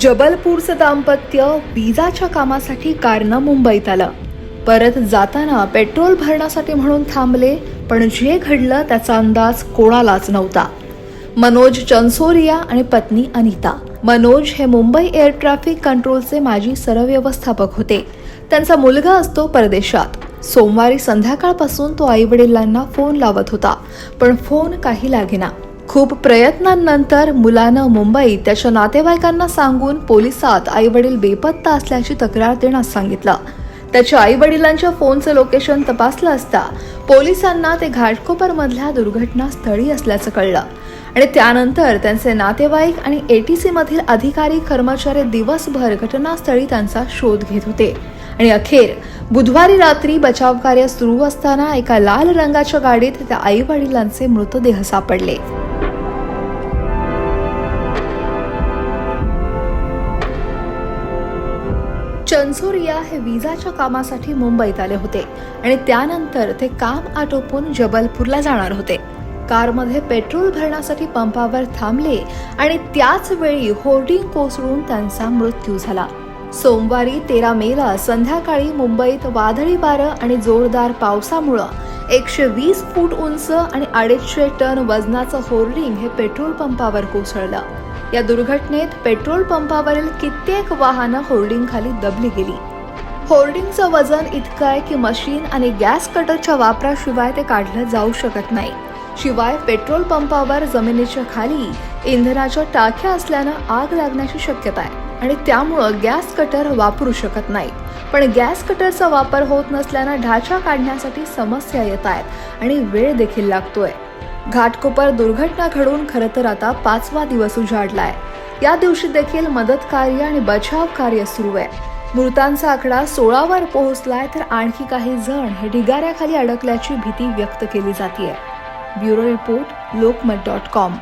जबलपूरचं दाम्पत्य विजाच्या कामासाठी कारनं मुंबईत आलं. परत जाताना पेट्रोल भरण्यासाठी म्हणून थांबले पण जे घडलं त्याचा अंदाज कोणालाच नव्हता. मनोज चंसोरिया आणि पत्नी अनिता. मनोज हे मुंबई एअर ट्रॅफिक कंट्रोलचे माजी सरव्यवस्थापक होते. त्यांचा मुलगा असतो परदेशात. सोमवारी संध्याकाळपासून तो आईवडिलांना फोन लावत होता पण फोन काही लागेना. खूप प्रयत्नांनंतर मुलानं मुंबईत त्याच्या नातेवाईकांना सांगून पोलिसात आईवडील बेपत्ता असल्याची तक्रार देण्यास सांगितलं. त्याच्या आई वडिलांच्या फोनचं लोकेशन तपासलं असता पोलिसांना ते घाटकोपर मधल्या दुर्घटनास्थळी असल्याचं कळलं. आणि त्यानंतर त्यांचे नातेवाईक आणि एटीसी मधील अधिकारी कर्मचारी दिवसभर घटनास्थळी त्यांचा शोध घेत होते. आणि अखेर बुधवारी रात्री बचाव कार्य सुरू असताना एका लाल रंगाच्या गाडीत त्या आई वडिलांचे मृतदेह सापडले. चंसोरिया हे विजाच्या कामासाठी मुंबईत आले होते आणि त्यानंतर ते काम आटोपून जबलपूरला जाणार होते. कारमध्ये पेट्रोल भरण्यासाठी पंपावर थांबले आणि त्याच वेळी होर्डिंग कोसळून त्यांचा मृत्यू झाला. सोमवारी तेरा मेला संध्याकाळी मुंबईत वादळी वारं आणि जोरदार पावसामुळं एकशे वीस फूट उंच आणि अडीचशे टन वजनाचं होर्डिंग हे पेट्रोल पंपावर कोसळलं. या दुर्घटनेत पेट्रोल पंपावरील कित्येक वाहनं होर्डिंग खाली दबली गेली. होर्डिंगचं वजन इतकं आहे की मशीन आणि गॅस कटरच्या वापराशिवाय ते काढलं जाऊ शकत नाही. शिवाय पेट्रोल पंपावर जमिनीच्या खाली इंधनाच्या टाक्या असल्यानं आग लागण्याची शक्यता आहे आणि त्यामुळं गॅस कटर वापरू शकत नाही. पण गॅस कटरचा वापर होत नसल्यानं ढाचा काढण्यासाठी समस्या येत आहेत आणि वेळ देखील लागतोय. घाटकोपर दुर्घटना घडून खरं तर आता पाचवा दिवस उजाडलाय. या दिवशी देखील मदत कार्य आणि बचाव कार्य सुरू आहे. मृतांचा आकडा सोळावर पोहोचलाय तर आणखी काही जण हे ढिगाऱ्याखाली अडकल्याची भीती व्यक्त केली जाते bureau report Lokmat dot com.